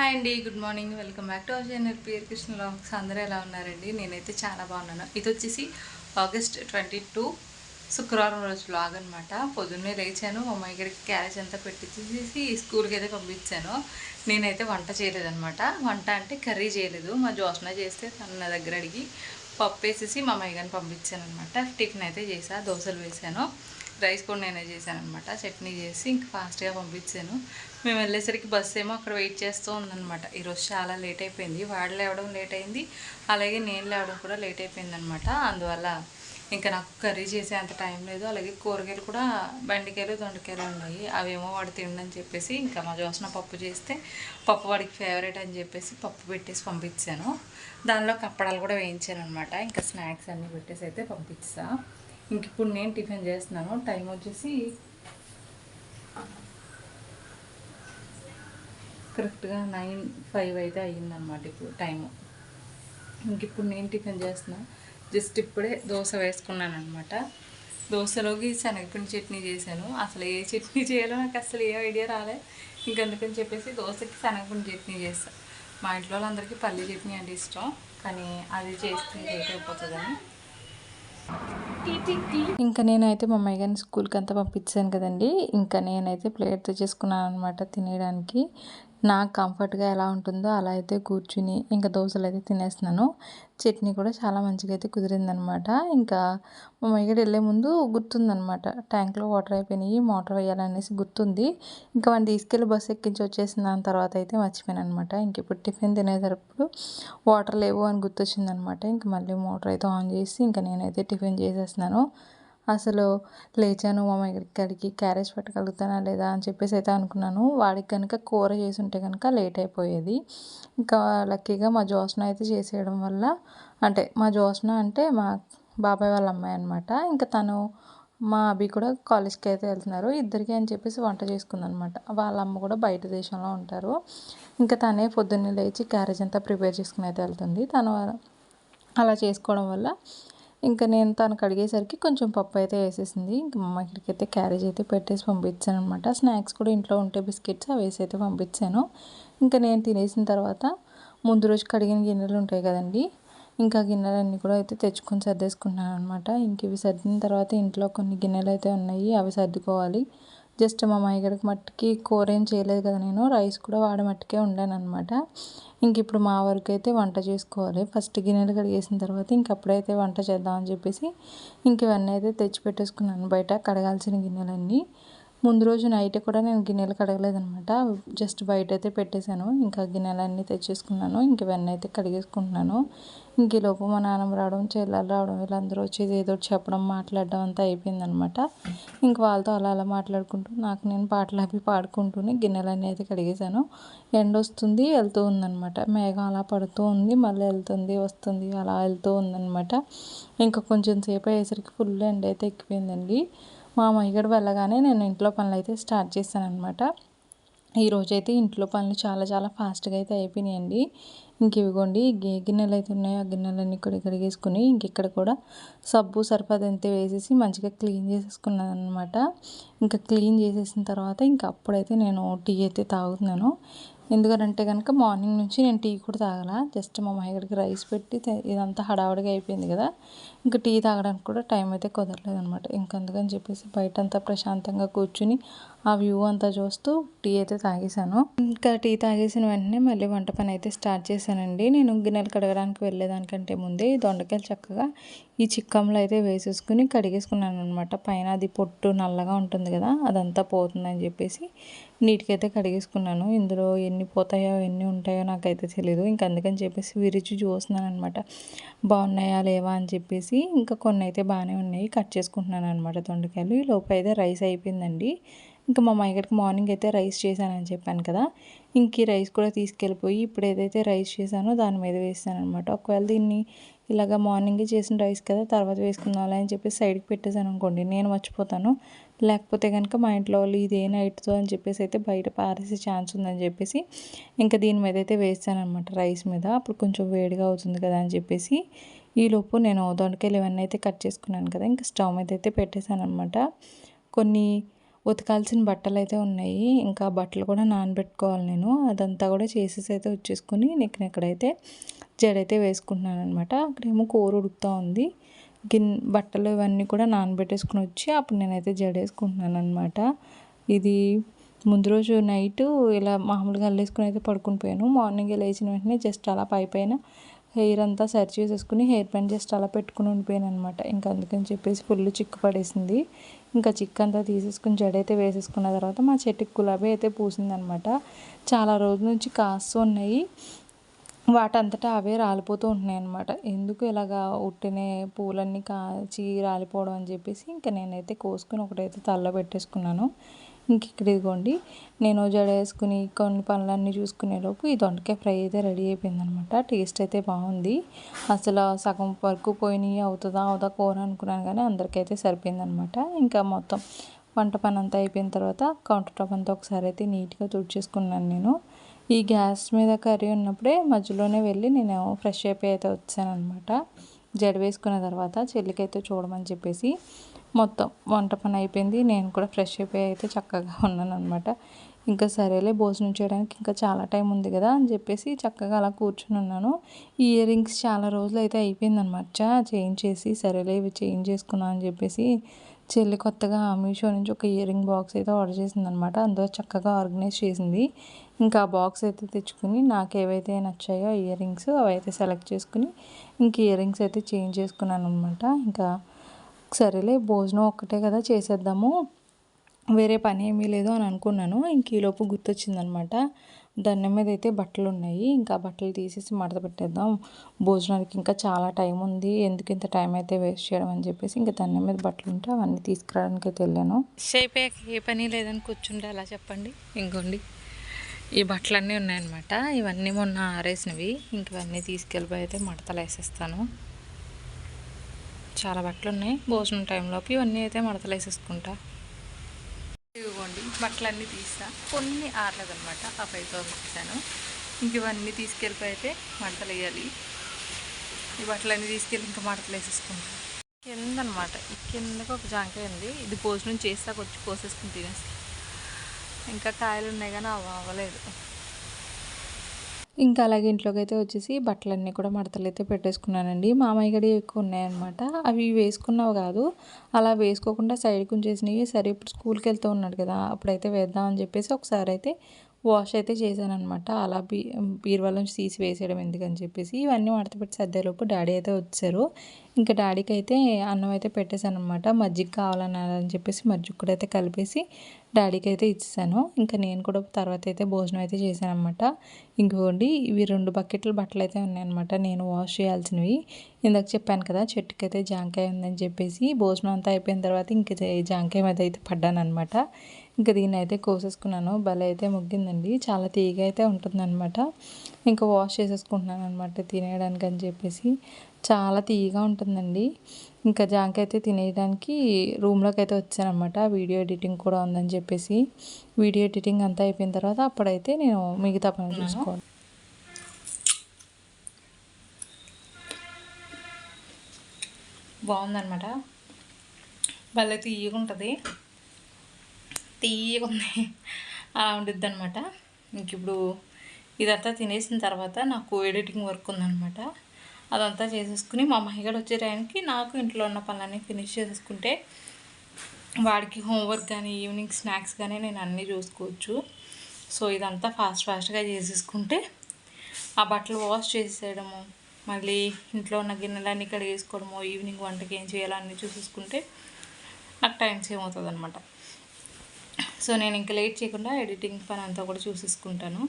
Hi అండి good morning. Welcome back to our channel PR Krishna vlogs అందరూ ఎలా ఉన్నారండి? నేనైతే చాలా బాగున్నాను. ఇది వచ్చేసి ఆగస్ట్ ట్వంటీ టూ శుక్రవారం రోజు లాగ్ అనమాట పొద్దున్నే లేచాను మా అమ్మాయి గారికి క్యారేజ్ అంతా పెట్టించేసి స్కూల్కి అయితే పంపించాను. నేనైతే వంట చేయలేదనమాట వంట అంటే కర్రీ చేయలేదు. మా జోస్న చేస్తే తను నా దగ్గర అడిగి పప్పు వేసేసి మా అమ్మాయి గారిని పంపించాను అనమాట టిఫిన్ అయితే చేసా దోశలు వేసాను. రైస్ కూడా నేనే చేశాను అనమాట చట్నీ చేసి ఇంక ఫాస్ట్గా పంపించాను. మేము వెళ్ళేసరికి బస్సు ఏమో అక్కడ వెయిట్ చేస్తూ ఉందనమాట ఈరోజు చాలా లేట్ అయిపోయింది. వాడు లేవడం లేట్ అయింది. అలాగే నేను లేవడం కూడా లేట్ అయిపోయింది అనమాట అందువల్ల ఇంకా నాకు కర్రీ చేసే అంత టైం లేదు. అలాగే కూరగాయలు కూడా బెండకాయలు దొండకాయలు ఉన్నాయి. అవేమో వాడు తిండని చెప్పేసి ఇంకా మా జోసిన పప్పు చేస్తే పప్పు వాడికి ఫేవరెట్ అని చెప్పేసి పప్పు పెట్టేసి పంపించాను. దానిలో కప్పడాలు కూడా వేయించాను అనమాట ఇంకా స్నాక్స్ అన్నీ పెట్టేసి అయితే పంపించా ఇంక ఇప్పుడు నేను టిఫిన్ చేస్తున్నాను. టైం వచ్చేసి కరెక్ట్గా నైన్ ఫైవ్ అయితే అయ్యిందనమాట ఇప్పుడు టైము. ఇంక ఇప్పుడు నేను టిఫిన్ చేస్తున్నా. జస్ట్ ఇప్పుడే దోశ వేసుకున్నాను అనమాట దోశలోకి శనగపిండి చట్నీ చేశాను. అసలు ఏ చట్నీ చేయాలో నాకు అసలు ఏ ఐడియా రాలే. ఇంకందుకని చెప్పేసి దోశకి శనగపిండి చట్నీ చేస్తాను మా ఇంట్లో వాళ్ళందరికీ పల్లి చట్నీ అంటే ఇష్టం. కానీ అది చేస్తే లేట్ అయిపోతుందని. ఇంకా నేనైతే మా అమ్మాయి గారిని స్కూల్కి అంతా పంపించాను కదండి. ఇంకా నేనైతే ప్లేట్ తెచ్చేసుకున్నాను అనమాట తినేయడానికి. నాకు కంఫర్ట్గా ఎలా ఉంటుందో అలా అయితే కూర్చుని ఇంకా దోశలు అయితే తినేస్తున్నాను. చట్నీ కూడా చాలా మంచిగా అయితే కుదిరిందనమాట. ఇంకా మా మైగడ వెళ్ళే ముందు గుర్తుందనమాట. ట్యాంక్లో వాటర్ అయిపోయినాయి మోటార్ వేయాలనేసి గుర్తుంది. ఇంకా వాడిని తీసుకెళ్ళి బస్సు ఎక్కించి వచ్చేసిన దాని తర్వాత అయితే మర్చిపోయాను అనమాట ఇంక ఇప్పుడు టిఫిన్ తినేటప్పుడు వాటర్ లేవు అని గుర్తొచ్చిందనమాట. ఇంక మళ్ళీ మోటార్ అయితే ఆన్ చేసి ఇంకా నేనైతే టిఫిన్ చేసేస్తున్నాను. అసలు లేచాను మా ఇక్కడికి క్యారేజ్ పెట్టగలుగుతానా లేదా అని చెప్పేసి అయితే అనుకున్నాను. వాడికి కనుక కూర చేసి ఉంటే కనుక లేట్ అయిపోయేది. ఇంకా లక్కీగా మా జోస్న అయితే చేసేయడం వల్ల అంటే మా జోస్న అంటే మా బాబాయ్ వాళ్ళ అమ్మాయి అనమాట ఇంకా తను మా అభి కూడా కాలేజ్కి అయితే వెళ్తున్నారు. ఇద్దరికి అని చెప్పేసి వంట చేసుకుందనమాట వాళ్ళ అమ్మ కూడా బయట దేశంలో ఉంటారు. ఇంకా తనే పొద్దున్నే లేచి క్యారేజ్ అంతా ప్రిపేర్ చేసుకుని అయితే వెళ్తుంది. తను అలా చేసుకోవడం వల్ల ఇంకా నేను తను కడిగేసరికి కొంచెం పప్పు అయితే వేసేసింది. ఇంకా మా అమ్మకి అయితే క్యారేజ్ అయితే పెట్టేసి పంపించాను అనమాట స్నాక్స్ కూడా ఇంట్లో ఉంటే బిస్కెట్స్ అవి వేసి అయితే పంపించాను. ఇంకా నేను తినేసిన తర్వాత ముందు రోజు కడిగిన గిన్నెలు ఉంటాయి కదండి ఇంకా గిన్నెలన్నీ కూడా అయితే తెచ్చుకొని సర్దేసుకున్నాను అనమాట ఇంక ఇవి సర్దిన తర్వాత ఇంట్లో కొన్ని గిన్నెలు అయితే ఉన్నాయి అవి సర్దుకోవాలి. జస్ట్ మా మాయగడికి మట్టికి కూర ఏం చేయలేదు కదా నేను రైస్ కూడా వాడే మట్టికే ఉండాను అనమాట ఇంక ఇప్పుడు మా వరకు అయితే వంట చేసుకోవాలి. ఫస్ట్ గిన్నెలు కడిగేసిన తర్వాత ఇంక అప్పుడైతే వంట చేద్దామని చెప్పేసి ఇంక ఇవన్నీ అయితే తెచ్చి పెట్టేసుకున్నాను బయట కడగాల్సిన గిన్నెలన్నీ. ముందు రోజు నైట్ కూడా నేను గిన్నెలు కడగలేదనమాట జస్ట్ బయట అయితే పెట్టేశాను. ఇంకా గిన్నెలన్నీ తెచ్చేసుకున్నాను. ఇంక ఇవన్నీ అయితే కడిగేసుకుంటున్నాను. ఇంక లోపు మా నాన్నమ్మ రావడం చెల్లెలు రావడం వీళ్ళందరూ వచ్చేది ఏదో ఒకటి చెప్పడం మాట్లాడడం అంతా అయిపోయిందనమాట ఇంక వాళ్ళతో అలా అలా మాట్లాడుకుంటూ నాకు నేను పాటలు అవి పాడుకుంటూనే గిన్నెలన్నీ అయితే కడిగేశాను. ఎండ వస్తుంది వెళ్తూ ఉందనమాట మేఘం అలా పడుతూ ఉంది మళ్ళీ వెళ్తుంది వస్తుంది అలా వెళ్తూ ఉందనమాట ఇంకా కొంచెం సేపు అయ్యేసరికి ఫుల్ ఎండ అయితే ఎక్కిపోయిందండి మా మయ్యగడు వెళ్ళగానే నేను ఇంట్లో పనులు అయితే స్టార్ట్ చేశాను అనమాట ఈరోజైతే ఇంట్లో పనులు చాలా చాలా ఫాస్ట్గా అయితే అయిపోయినాయండి. ఇంక ఇవిగోండి ఏ గిన్నెలు అయితే ఉన్నాయో ఆ గిన్నెలన్నీ కూడా కడిగేసుకుని ఇంక ఇక్కడ కూడా సబ్బు సరిపద ఎంత వేసేసి మంచిగా క్లీన్ చేసేసుకున్నాను అనమాట ఇంకా క్లీన్ చేసేసిన తర్వాత ఇంకా అప్పుడైతే నేను టీ అయితే తాగుతున్నాను. ఎందుకంటే కనుక మార్నింగ్ నుంచి నేను టీ కూడా తాగల. జస్ట్ మా మాయగడికి రైస్ పెట్టి ఇదంతా హడావుడిగా అయిపోయింది కదా. ఇంకా టీ తాగడానికి కూడా టైం అయితే కుదరలేదు అనమాట ఇంకందుకని చెప్పేసి బయట అంతా ప్రశాంతంగా కూర్చుని ఆ వ్యూ అంతా చూస్తూ టీ అయితే తాగేశాను. ఇంకా టీ తాగేసిన వెంటనే మళ్ళీ వంట పని అయితే స్టార్ట్ చేశానండి. నేను గిన్నెలు కడగడానికి వెళ్ళేదానికంటే ముందే ఈ దొండకాయలు చక్కగా ఈ చిక్కంలో అయితే వేసేసుకుని కడిగేసుకున్నాను అనమాట పైన అది పొట్టు నల్లగా ఉంటుంది కదా అదంతా పోతుందని చెప్పేసి నీట్గా అయితే కడిగేసుకున్నాను. ఇందులో ఎన్ని పోతాయో ఎన్ని ఉంటాయో నాకైతే తెలియదు ఇంక అందుకని చెప్పేసి విరిచి చూస్తున్నాను అనమాట బాగున్నాయా లేవా అని చెప్పేసి ఇంకా కొన్ని అయితే బాగానే ఉన్నాయి. కట్ చేసుకుంటున్నాను అనమాట దొండకాయలు. ఈ లోపు అయితే రైస్ అయిపోయిందండి. ఇంకా మా అమ్మగారికి మార్నింగ్ అయితే రైస్ చేశానని చెప్పాను కదా. ఇంక ఈ రైస్ కూడా తీసుకెళ్ళిపోయి ఇప్పుడు ఏదైతే రైస్ చేశానో దాని మీద వేసాను అనమాట ఒకవేళ దీన్ని ఇలాగ మార్నింగే చేసిన రైస్ కదా తర్వాత వేసుకుందాం అని చెప్పి సైడ్కి పెట్టేశాను అనుకోండి నేను మర్చిపోతాను. లేకపోతే కనుక మా ఇంట్లో వాళ్ళు ఇదే నైట్తో అని చెప్పేసి అయితే బయట పారేసే ఛాన్స్ ఉందని చెప్పేసి ఇంకా దీని మీద అయితే వేస్తాను అనమాట రైస్ మీద. అప్పుడు కొంచెం వేడిగా అవుతుంది కదా అని చెప్పేసి ఈలోపు నేను దొండకాయలు ఇవన్నీ అయితే కట్ చేసుకున్నాను కదా ఇంకా స్టవ్ మీద అయితే పెట్టేశాను అనమాట కొన్ని ఉతకాల్సిన బట్టలు అయితే ఉన్నాయి. ఇంకా బట్టలు కూడా నానబెట్టుకోవాలి నేను. అదంతా కూడా చేసేసి అయితే వచ్చేసుకుని నేను ఇక్కడైతే జడైతే వేసుకుంటున్నాను అనమాట అక్కడేమో కూర ఉడుకుతూ ఉంది. గిన్ బట్టలు ఇవన్నీ కూడా నానబెట్టేసుకుని వచ్చి అప్పుడు నేనైతే జడేసుకుంటున్నాను అనమాట ఇది ముందు రోజు నైట్ ఇలా మామూలుగా అల్లేసుకుని అయితే పడుకుని పోయాను. మార్నింగ్ లేచిన వెంటనే జస్ట్ అలా పై పైన హెయిర్ అంతా సరి చేసేసుకుని హెయిర్ బ్యాండ్ జస్ట్ అలా పెట్టుకుని ఉండిపోయాను అనమాట ఇంకా అందుకని చెప్పేసి ఫుల్ చిక్కు పడేసింది ఇంకా చిక్ అంతా తీసేసుకుని జడైతే వేసేసుకున్న తర్వాత మా చెట్టుకి గులాబీ అయితే పూసిందనమాట. చాలా రోజుల నుంచి కాస్తూ ఉన్నాయి. వాటంతటా అవే రాలిపోతూ ఉంటున్నాయి అనమాట ఎందుకు ఇలాగా ఉట్టినే పూలన్నీ కాచి రాలిపోవడం అని చెప్పేసి ఇంకా నేనైతే కోసుకుని ఒకటైతే తలలో పెట్టేసుకున్నాను. ఇంక ఇక్కడ ఇదిగోండి నేను జడ వేసుకుని కొన్ని పనులన్నీ చూసుకునేలోపు ఈ దొండకాయ ఫ్రై అయితే రెడీ అయిపోయింది అనమాట టేస్ట్ అయితే బాగుంది. అసలు సగం వరకు పోయినాయి అవుతుందా అవుదా కూర అనుకున్నాను కానీ అందరికైతే సరిపోయింది అనమాట ఇంకా మొత్తం వంట పని అంతా అయిపోయిన తర్వాత కౌంటర్ టాప్ అంతా ఒకసారి అయితే నీట్గా తుడిచేసుకున్నాను నేను. ఈ గ్యాస్ మీద కర్రీ ఉన్నప్పుడే మధ్యలోనే వెళ్ళి నేను ఫ్రెష్ అయిపోయి అయితే వచ్చాను అనమాట జడ వేసుకున్న తర్వాత చెల్లికైతే చూడమని చెప్పేసి మొత్తం వంట పని అయిపోయింది. నేను కూడా ఫ్రెష్ అయిపోయి అయితే చక్కగా ఉన్నాను అనమాట ఇంకా సరేలే భోజనం చేయడానికి ఇంకా చాలా టైం ఉంది కదా అని చెప్పేసి చక్కగా అలా కూర్చుని ఉన్నాను. ఇయర్ రింగ్స్ చాలా రోజులు అయితే అయిపోయిందనమాట చేంజ్ చేసి సరేలే ఇవి చేంజ్ చేసుకున్నాను అని చెప్పేసి చెల్లి కొత్తగా మీషో నుంచి ఒక ఇయర్ రింగ్ బాక్స్ అయితే ఆర్డర్ చేసింది అనమాట అందులో చక్కగా ఆర్గనైజ్ చేసింది. ఇంకా బాక్స్ అయితే తెచ్చుకుని నాకు ఏవైతే నచ్చాయో ఇయర్ రింగ్స్ అవి అయితే సెలెక్ట్ చేసుకుని ఇంక ఇయర్ రింగ్స్ అయితే చేంజ్ చేసుకున్నాను అనమాట ఇంకా సరేలే భోజనం ఒక్కటే కదా చేసేద్దాము. వేరే పని ఏమీ లేదు అని అనుకున్నాను. ఇంక ఈలోపు గుర్తొచ్చిందనమాట. దండం మీద అయితే బట్టలు ఉన్నాయి ఇంకా బట్టలు తీసేసి మడత పెట్టేద్దాం. భోజనానికి ఇంకా చాలా టైం ఉంది. ఎందుకు ఇంత టైం అయితే వేస్ట్ చేయడం అని చెప్పేసి ఇంకా దండం మీద బట్టలు ఉంటే అవన్నీ తీసుకురావడానికి అయితే వెళ్ళాను. అయిపోయాక ఏ పని లేదని కూర్చుంటే అలా చెప్పండి. ఇంకోండి. ఈ బట్టలన్నీ ఉన్నాయన్నమాట. ఇవన్నీ మొన్న ఆరేసినవి. ఇంక ఇవన్నీ తీసుకెళ్ళిపోయి అయితే మడతలు వేసేస్తాను చాలా బట్టలు ఉన్నాయి భోజనం టైంలోపు ఇవన్నీ అయితే మడతలు వేసేసుకుంటా. ఇవ్వండి బట్టలన్నీ తీసా కొన్ని ఆరలేదనమాట ఆ పైతో తీసాను ఇంక ఇవన్నీ తీసుకెళ్ళిపోయి అయితే మడతలు వేయాలి ఈ బట్టలన్నీ తీసుకెళ్ళి ఇంకా మడతలు వేసేసుకుంటాను కింద అనమాట ఈ కిందకు ఒక జాంకాయ ఉంది. ఇది భోజనం చేసాక వచ్చి కోసేసుకుని తినేస్తాను ఇంకా కాయలు ఉన్నాయి కానీ అవి అవ్వలేదు. ఇంకా అలాగే ఇంట్లోకి అయితే వచ్చేసి బట్టలన్నీ కూడా మడతలు అయితే పెట్టేసుకున్నానండి. మామయ్య గడి ఎక్కువ ఉన్నాయన్నమాట. అవి వేసుకున్నావు కాదు అలా వేసుకోకుండా సైడ్కి ఉంచేసినవి. సరే ఇప్పుడు స్కూల్కి వెళ్తూ ఉన్నాడు కదా అప్పుడైతే వేద్దామని చెప్పేసి ఒకసారి అయితే వాష్ అయితే చేశాను అనమాట అలా బీ బీరువాల నుంచి తీసి వేసేయడం ఎందుకని చెప్పేసి ఇవన్నీ మడత పెట్టి సర్దేలోపు డాడీ అయితే వచ్చారు. ఇంకా డాడీకి అయితే అన్నం అయితే పెట్టేశాను అనమాట మజ్జిగ కావాలన్నారని చెప్పేసి మజ్జిగ కూడా అయితే కలిపేసి డాడీకి అయితే ఇచ్చేసాను ఇంకా నేను కూడా తర్వాత అయితే భోజనం అయితే చేశాను అనమాట ఇంకోండి ఇవి రెండు బకెట్లు బట్టలు అయితే ఉన్నాయన్నమాట. నేను వాష్ చేయాల్సినవి. ఇందాక చెప్పాను కదా చెట్టుకి అయితే జాంకాయ ఉందని చెప్పేసి భోజనం అంతా అయిపోయిన తర్వాత ఇంక జాంకాయ మీద అయితే పడ్డాను అనమాట ఇంకా దీన్ని అయితే కోసేసుకున్నాను. భలే అయితే ముగ్గిందండి. చాలా తీగ అయితే ఉంటుందన్నమాట. ఇంకా వాష్ చేసేసుకుంటున్నాను అనమాట తినేయడానికి అని చెప్పేసి. చాలా తీయగా ఉంటుందండి. ఇంకా జాంకాయ అయితే తినేయడానికి రూమ్లోకి అయితే వచ్చానమాట వీడియో ఎడిటింగ్ కూడా ఉందని చెప్పేసి. వీడియో ఎడిటింగ్ అంతా అయిపోయిన తర్వాత అప్పుడైతే నేను మిగతా పని చూసుకోవాలి. బాగుందనమాట భలే తీయగా ఉంటుంది తీయకుంది అలా ఉండిద్ది అనమాట ఇంక ఇప్పుడు ఇదంతా తినేసిన తర్వాత నాకు ఎడిటింగ్ వర్క్ ఉందనమాట అదంతా చేసేసుకుని మా మహిళ వచ్చే టైంకి నాకు ఇంట్లో ఉన్న పనులన్నీ ఫినిష్ చేసేసుకుంటే వాడికి హోంవర్క్ కానీ ఈవినింగ్ స్నాక్స్ కానీ నేను అన్నీ చూసుకోవచ్చు. సో ఇదంతా ఫాస్ట్ ఫాస్ట్గా చేసేసుకుంటే ఆ బట్టలు వాష్ చేసేయడము మళ్ళీ ఇంట్లో ఉన్న గిన్నెలన్నీ కడిగేసుకోవడము ఈవినింగ్ వంటకి ఏం చేయాలో అన్నీ చూసేసుకుంటే నాకు టైం సేవ్ అవుతుంది అనమాట సో నేను ఇంకా లేట్ చేయకుండా ఎడిటింగ్ పని అంతా కూడా చూసేసుకుంటాను.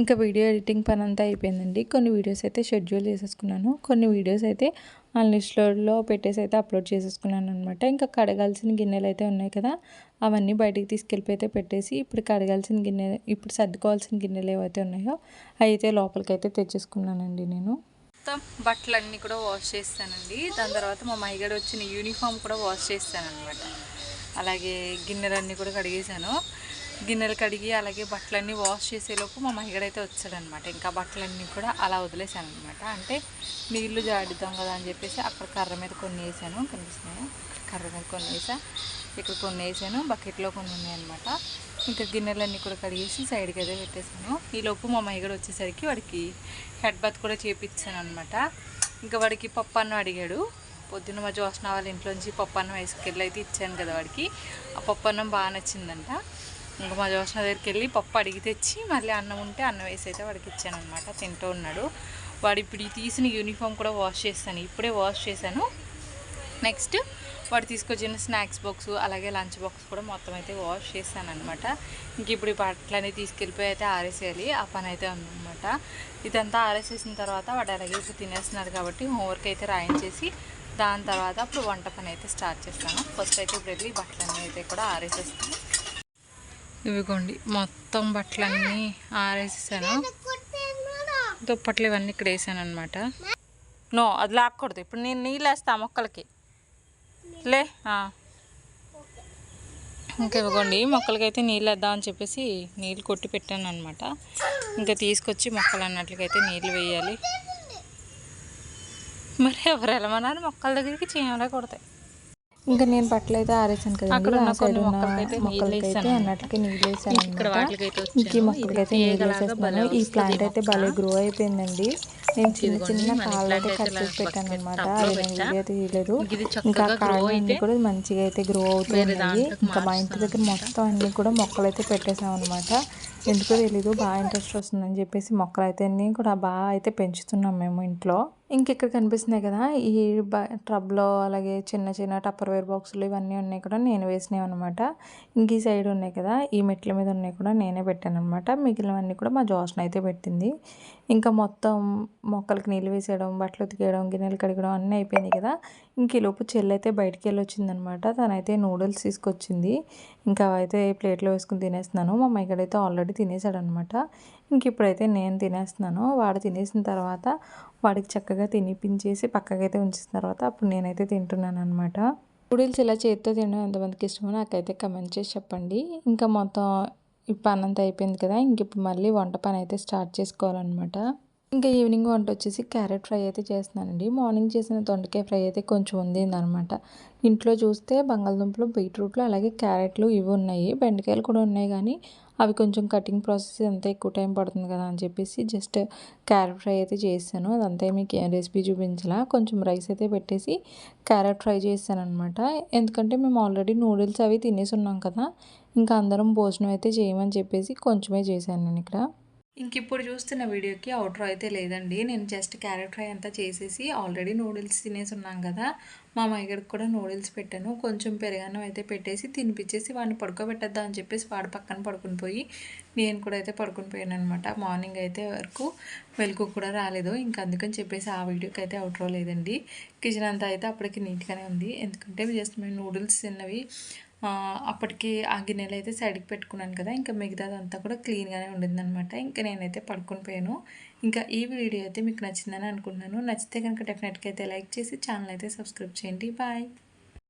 ఇంకా వీడియో ఎడిటింగ్ పని అంతా అయిపోయిందండి. కొన్ని వీడియోస్ అయితే షెడ్యూల్ చేసేసుకున్నాను. కొన్ని వీడియోస్ అయితే అన్లిస్ట్లో పెట్టేసి అయితే అప్లోడ్ చేసేసుకున్నాను అనమాట ఇంకా కడగాల్సిన గిన్నెలు అయితే ఉన్నాయి కదా అవన్నీ బయటికి తీసుకెళ్ళిపోయి అయితే పెట్టేసి ఇప్పుడు కడగాల్సిన గిన్నె ఇప్పుడు సర్దుకోవాల్సిన గిన్నెలు ఏవైతే ఉన్నాయో అయితే లోపలికైతే తెచ్చేసుకున్నానండి నేను. మొత్తం బట్టలన్నీ కూడా వాష్ చేస్తానండి. దాని తర్వాత మా మైగడ వచ్చిన యూనిఫామ్ కూడా వాష్ చేస్తాను అనమాట అలాగే గిన్నెలన్నీ కూడా కడిగేశాను. గిన్నెలు కడిగి అలాగే బట్టలన్నీ వాష్ చేసేలోపు మా మహిగడైతే వచ్చాడనమాట. ఇంకా బట్టలన్నీ కూడా అలా వదిలేసాను అనమాట అంటే నీళ్ళు జాడిద్దాం కదా అని చెప్పేసి అక్కడ కర్ర మీద కొన్ని వేసాను. కనిపిస్తున్నాయి? కర్ర మీద కొన్ని వేసా. ఇక్కడ కొన్ని వేసాను. బకెట్లో కొన్ని ఉన్నాయి అనమాట ఇంకా గిన్నెలన్నీ కూడా కడిగేసి సైడ్కి అయితే పెట్టేశాను. ఈలోపు మా మహిగడ వచ్చేసరికి వాడికి హెడ్ బాత్ కూడా చేపించాను అనమాట ఇంకా వాడికి పప్పు అన్నం అడిగాడు. పొద్దున్న మా జోష్న వాళ్ళ ఇంట్లోంచి పప్పు అన్నం వేసుకెళ్ళి అయితే ఇచ్చాను కదా వాడికి. ఆ పప్పు అన్నం బాగా నచ్చిందంట. ఇంకా మా జోష్న దగ్గరికి వెళ్ళి పప్పు అడిగి తెచ్చి మళ్ళీ అన్నం ఉంటే అన్నం వేసి అయితే వాడికి ఇచ్చాను అనమాట తింటూ ఉన్నాడు. వాడు ఇప్పుడు తీసిన యూనిఫామ్ కూడా వాష్ చేస్తాను. ఇప్పుడే వాష్ చేశాను. నెక్స్ట్ వాడు తీసుకొచ్చిన స్నాక్స్ బాక్స్ అలాగే లంచ్ బాక్స్ కూడా మొత్తం అయితే వాష్ చేశాను అనమాట ఇంక ఇప్పుడు ఈ బట్టలన్నీ తీసుకెళ్ళిపోయి అయితే ఆరేసేయాలి. ఆ పని అయితే ఉందన్నమాట ఇదంతా ఆరేసేసిన తర్వాత వాడు అలాగే ఇప్పుడు తినేస్తున్నాడు కాబట్టి హోంవర్క్ అయితే రాయించేసి దాని తర్వాత అప్పుడు వంట పని అయితే స్టార్ట్ చేస్తాను. ఫస్ట్ అయితే ఇప్పుడు వెళ్ళి బట్టలన్నీ అయితే కూడా ఆరేసేస్తాను. ఇవిగోండి మొత్తం బట్టలన్నీ ఆరేసేసాను. దుప్పట్లు ఇవన్నీ ఇక్కడ వేసాను అనమాట నో అది లాక్కూడదు. ఇప్పుడు నేను నీళ్ళు వేస్తా మొక్కలకి. లే ఇంకా ఇవ్వకండి మొక్కలకైతే నీళ్ళు వేద్దామని చెప్పేసి నీళ్ళు కొట్టి పెట్టాను అనమాట ఇంకా తీసుకొచ్చి మొక్కలు అన్నట్లకైతే నీళ్ళు వేయాలి. మరి ఎవరు వెళ్ళమన్నారు? మొక్కల దగ్గరికి చీమలే కొడతాయి. ఇంకా నేను బట్టలు అయితే ఆరేసాను కదండి. అక్కడ ఉన్న సైడ్ మొక్కలకైతే అన్నట్లకి నీళ్ళు వేసాను ఇక్కడ ఈ. మొక్కలకైతే నీళ్ళు వేసేస్తున్నాను. ఈ ప్లాంట్ అయితే. భలే గ్రో అయిపోయిందండి. నేను చిన్న చిన్న కాళ్ళు అయితే కట్ అయితే చేసి పెట్టాను అనమాట అది నేను. వీడియో తీయలేదు. ఇంక కాళ్ళు అన్ని అయితే కూడా మంచిగా అయితే గ్రో అవుతున్నాయి. దాంట్లోకి ఇంకా మా ఇంటి దగ్గర మొత్తం అన్ని కూడా మొక్కలు అయితే పెట్టేసాం అనమాట ఎందుకో తెలీదు బాగా ఇంట్రెస్ట్ వస్తుందని చెప్పేసి మొక్కలు అయితే అన్ని కూడా బాగా అయితే పెంచుతున్నాం మేము ఇంట్లో. ఇంకెక్కడ కనిపిస్తున్నాయి కదా? ఈ బ ట్రబ్లో అలాగే చిన్న చిన్న టప్పర్ వేర్ బాక్సులు ఇవన్నీ ఉన్నాయి కూడా నేను వేసినవి అనమాట ఇంక ఈ సైడ్ ఉన్నాయి కదా ఈ మెట్ల మీద ఉన్నాయి కూడా నేనే పెట్టాను అనమాట మిగిలినవన్నీ కూడా మా జోష్న అయితే పెట్టింది. ఇంకా మొత్తం మొక్కలకి నీళ్ళు వేసేయడం బట్టలు ఉతికేయడం గిన్నెలు కడగడం అన్నీ అయిపోయినాయి కదా? ఇంక ఈ లోపు అయితే బయటికి వెళ్ళి వచ్చిందనమాట తనైతే నూడిల్స్ తీసుకొచ్చింది. ఇంకా అయితే ప్లేట్లో వేసుకుని తినేస్తున్నాను. మా ఇక్కడైతే ఆల్రెడీ తినేసాడు అనమాట ఇంక ఇప్పుడైతే నేను తినేస్తున్నాను. వాడు తినేసిన తర్వాత వాడికి చక్కగా తినిపించేసి పక్కకైతే ఉంచిన తర్వాత అప్పుడు నేనైతే తింటున్నాను అనమాట నూడిల్స్ ఇలా చేతితో తినడం ఎంతమందికి ఇష్టమో నాకైతే కమెంట్ చేసి చెప్పండి. ఇంకా మొత్తం ఈ పని అంతా అయిపోయింది కదా ఇంక ఇప్పుడు మళ్ళీ వంట పని అయితే స్టార్ట్ చేసుకోవాలన్నమాట. ఇంకా ఈవినింగ్ వంట వచ్చేసి క్యారెట్ ఫ్రై అయితే చేస్తున్నానండి. మార్నింగ్ చేసిన దొండకాయ ఫ్రై అయితే కొంచెం ఉంది అనమాట ఇంట్లో చూస్తే బంగాళదుంపలు బీట్రూట్లు అలాగే క్యారెట్లు ఇవి ఉన్నాయి. బెండకాయలు కూడా ఉన్నాయి కానీ అవి కొంచెం కటింగ్ ప్రాసెస్ అంతా ఎక్కువ టైం పడుతుంది కదా అని చెప్పేసి జస్ట్ క్యారెట్ ఫ్రై అయితే చేశాను. అదంతా మీకు రెసిపీ చూపించలా. కొంచెం రైస్ అయితే పెట్టేసి క్యారెట్ ఫ్రై చేశాను అనమాట ఎందుకంటే మేము ఆల్రెడీ నూడిల్స్ అవి తినేసి ఉన్నాం కదా ఇంకా అందరం భోజనం అయితే చేయమని చెప్పేసి కొంచెమే చేశాను నేను ఇక్కడ. ఇంక ఇప్పుడు చూస్తున్న వీడియోకి అవుట్రో అయితే లేదండి. నేను జస్ట్ క్యారెట్ ఫ్రై అంతా చేసేసి ఆల్రెడీ నూడిల్స్ తినేసి ఉన్నాం కదా. మా మైగడికి కూడా నూడిల్స్ పెట్టాను. కొంచెం పెరుగన్నం అయితే పెట్టేసి తినిపించేసి వాడిని పడుకోబెట్టద్దా అని చెప్పేసి వాడు పక్కన పడుకుని పోయి నేను కూడా అయితే పడుకుని పోయాను అనమాట మార్నింగ్ అయితే వరకు వెలుగు కూడా రాలేదు. ఇంకా అందుకని చెప్పేసి ఆ వీడియోకి అయితే అవుట్రో లేదండి. కిచెన్ అంతా అయితే అప్పటికి నీట్గానే ఉంది. ఎందుకంటే జస్ట్ మేము నూడిల్స్ తిన్నవి అప్పటికి ఆ గిన్నెలు అయితే సైడ్కి పెట్టుకున్నాను కదా ఇంకా మిగతాదంతా కూడా క్లీన్గానే ఉండిందనమాట ఇంకా నేనైతే పడుకొని పోయాను. ఇంకా ఈ వీడియో అయితే మీకు నచ్చిందని అనుకుంటున్నాను. నచ్చితే కనుక డెఫినెట్గా అయితే లైక్ చేసి ఛానల్ అయితే సబ్స్క్రైబ్ చేయండి. బాయ్!